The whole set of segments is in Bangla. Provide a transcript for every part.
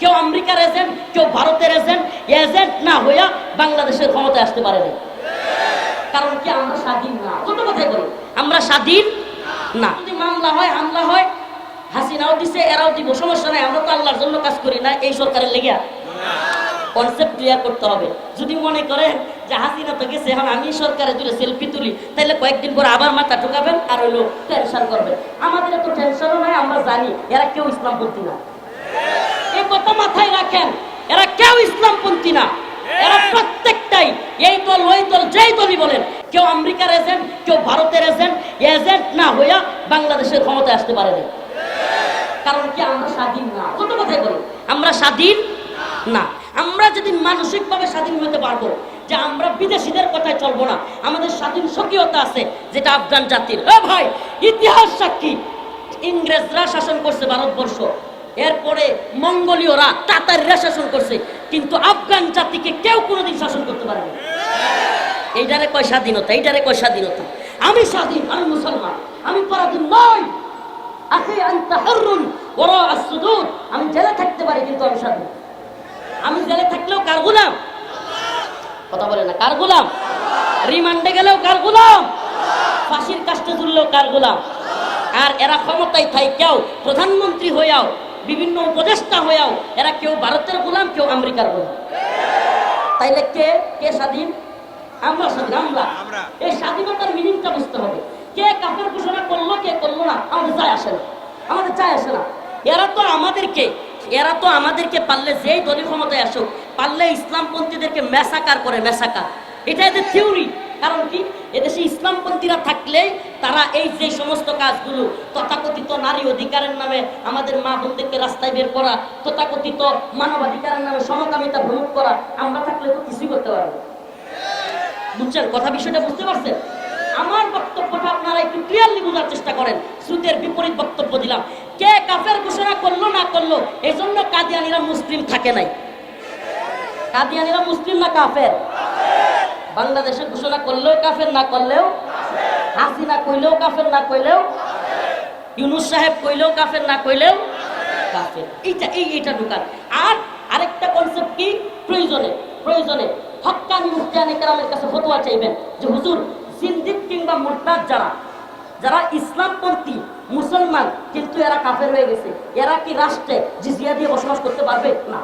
কেউ আমেরিকার এজেন্ট, কেউ ভারতের এজেন্ট এজেন্ট না হইয়া বাংলাদেশের ক্ষমতায় আসতে পারে না কারণ কি আমরা স্বাধীন না? কত কথাই বলি? আমরা স্বাধীন না। যদি মামলা হয়, হামলা হয়, হাসিনাও দিছে, এরাও দিব, সমস্যা নাই, আমরা তো আল্লাহর জন্য কাজ করি না, এই সরকারের লেগে কনসেপ্ট ক্লিয়ার করতে হবে। যদি মনে করেন যে হাসিনা তো গেছে, এখন আমি সরকারে দূরে সেলফি তুলি তাহলে কয়েকদিন পর আবার মাথা ঢুকাবেন আর হইল টেনশন করবেন। আমাদের এত টেনশনও নাই, আমরা জানি, এরা কেউ ইসলাম ইসলামপন্থী না। কথা মাথায় রাখেন এরা কেউ ইসলামপন্থী না। এরা প্রত্যেকটাই এই দল ওই দল যেই দলই বলেন কেউ আমেরিকার এজেন্ট কেউ ভারতের এজেন্ট এজেন্ট না হইয়া বাংলাদেশের ক্ষমতায় আসতে পারে না। কারণ কি আমরা স্বাধীন না? কত কথাই বলি আমরা স্বাধীন না। আমরা যদি মানসিকভাবে স্বাধীন হতে পারব যে আমরা বিদেশিদের কথায় চলবো না আমাদের স্বাধীন স্বকীয়তা আছে যেটা আফগান জাতির। ভাই ইতিহাস সাক্ষী ইংরেজরা শাসন করছে ভারতবর্ষ। এরপরে মঙ্গোলীয়রা তাতারিরা শাসন করছে, কিন্তু আফগান জাতিকে কেউ কোনোদিন শাসন করতে পারেনি। এইটারে কয় স্বাধীনতা, এইটারে কয় স্বাধীনতা। আমি স্বাধীন, আমি মুসলমান, আমি পরাধীন নই। আমি জেলে থাকতে পারি, কিন্তু আমি স্বাধীন। আমি জেলে থাকলেও কার গোলাম? কথা বলে না, কার গোলাম? রিমান্ডে গেলেও কার গোলাম? ফাঁসির কাষ্টে তুললেও কার গোলাম? আর এরা ক্ষমতায় থাই কেউ প্রধানমন্ত্রী হইয়াও বিভিন্ন উপদেষ্টা হয়েও এরা কেউ ভারতের গোলাম কেউ আমেরিকার গোলাম। তাইলে কে? কে স্বাধীন? আমরা স্বাধীন আমরা। এই স্বাধীনতার মিনিংটা বুঝতে হবে। কে কাপের ঘোষণা করল কে করল না আমাদের যায় আসে না। আমাদের যায় আসে না। এরা তো আমাদেরকে এরা তো আমাদেরকে পারলে যেই দলীয় ক্ষমতায় আসুক পারলে ইসলামপন্থীদেরকে মেসাকার করে মেসাকার এটা এদের থিওরি কারণ কি? এদেশে ইসলামপন্থীরা থাকলে তারা এই যে সমস্ত কাজগুলো, তথাকথিত নারী অধিকারের নামে আমাদের মা বোনদেরকে রাস্তায় বের করা, তথাকথিত মানবাধিকারের নামে সমকামিতা ভ্রমণ করা, আমরা থাকলে তো কিছুই করতে পারব বুঝছেন? কথা বিষয়টা বুঝতে পারছেন? আমার বক্তব্যটা আপনারা একটু ক্লিয়ারলি বোঝার চেষ্টা করেন। শ্রুতের বিপরীত বক্তব্য দিলাম। কে কাফের ঘোষণা করল, না করল? এই জন্য কাদিয়ানিরা মুসলিম থাকে নাই। কাদিয়ানিরা মুসলিম না কাফের? বাংলাদেশে ঘোষণা করলেও কাফের না করলেও হাসিনা কইলেও কাফের না কইলেও ইউনুস সাহেব কইলেও কাফের না কইলেও কাফের। এইটা এই এইটা ঢুকান আর আরেকটা কনসেপ্ট কি? প্রয়োজনে প্রয়োজনে হক্কানি মুফতিয়ানি কেরামের কাছে ফতোয়া চাইবেন যে হুজুর সিন্দিক কিংবা মুরতাদ যারা যারা ইসলামপন্থী, মুসলমান, কিন্তু এরা কাফের হয়ে গেছে। এরা কি রাষ্ট্রে জিজিয়া দিয়ে বসবাস করতে পারবে? না।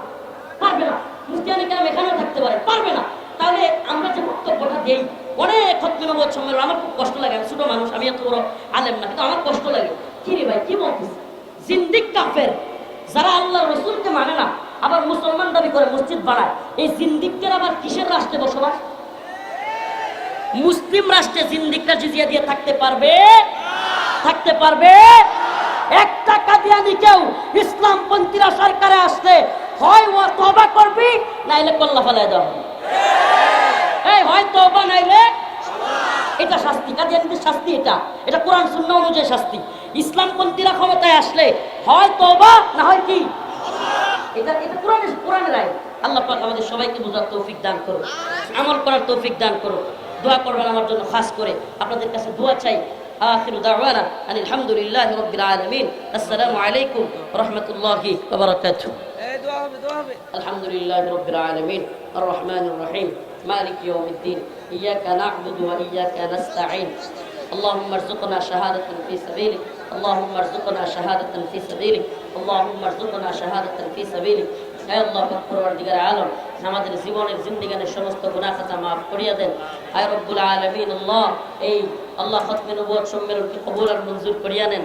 পারবে না। মুফতিয়ানি কেরাম এখানেও থাকতে পারে। পারবে না। তাহলে আমরা যে বক্তব্যটা দেই, অনেক হত্যনবোধ সম্মেলন আমার খুব কষ্ট লাগে, আমি ছোট মানুষ, আমি এত বড় আলেম না, কিন্তু আমার কষ্ট লাগে। কি রে ভাই, কি বলছিস জিন্দিক কাফের, যারা আল্লাহ রসুলকে মানে না, আবার মুসলমান দাবি করে মসজিদ বানায়, এই জিন্দিকদের আবার কিসের রাষ্ট্রে বসবাস? মুসলিম রাষ্ট্রে জিন্দিকরা জিজিয়া দিয়ে থাকতে পারবে? থাকতে পারবে? একটা কাদিয়ানি কেউ ইসলাম ইসলামপন্থীরা সরকারে আসলে হয় ও তবা করবি, নাইলে কল্লা ফেলায় দেওয়া হবে এই হয় তবা নাইলে এটা শাস্তি কাদিয়ানিদের শাস্তি এটা এটা কোরআন শূন্য অনুযায়ী শাস্তি ইসলামপন্থীরা ক্ষমতায় আসলে হয় তবা না হয় কি এটা এটা কোরআনের কোরআনের আইন আল্লাহ পাক আমাদের সবাইকে বোঝার তৌফিক দান করো আমল করার তৌফিক দান করো দোয়া করবেন আমার জন্য খাস করে আপনাদের কাছে দোয়া চাই آخر دعوانا أن الحمد لله رب العالمين السلام عليكم ورحمة الله وبركاته এই দোয়া হবে দোয়া হবে الحمد لله رب العالمين الرحمن الرحيم مالك يوم الدين إياك نعبد وإياك نستعين اللهم ارزقنا شهادة في سبيلك اللهم ارزقنا شهادة في سبيلك اللهم ارزقنا شهادة في سبيلك হে আল্লাহ পরওয়ারদিগার আলম আমাদের জীবনের জিন্দিগানের সমস্ত গুনাহ খাতা মাফ করিয়া দেন আয় রব্বুল আলামিন আল্লাহ এই আল্লাহ খতমে নবুয়ত সম্মেলনকে কবুল আর মঞ্জুর করিয়া নেন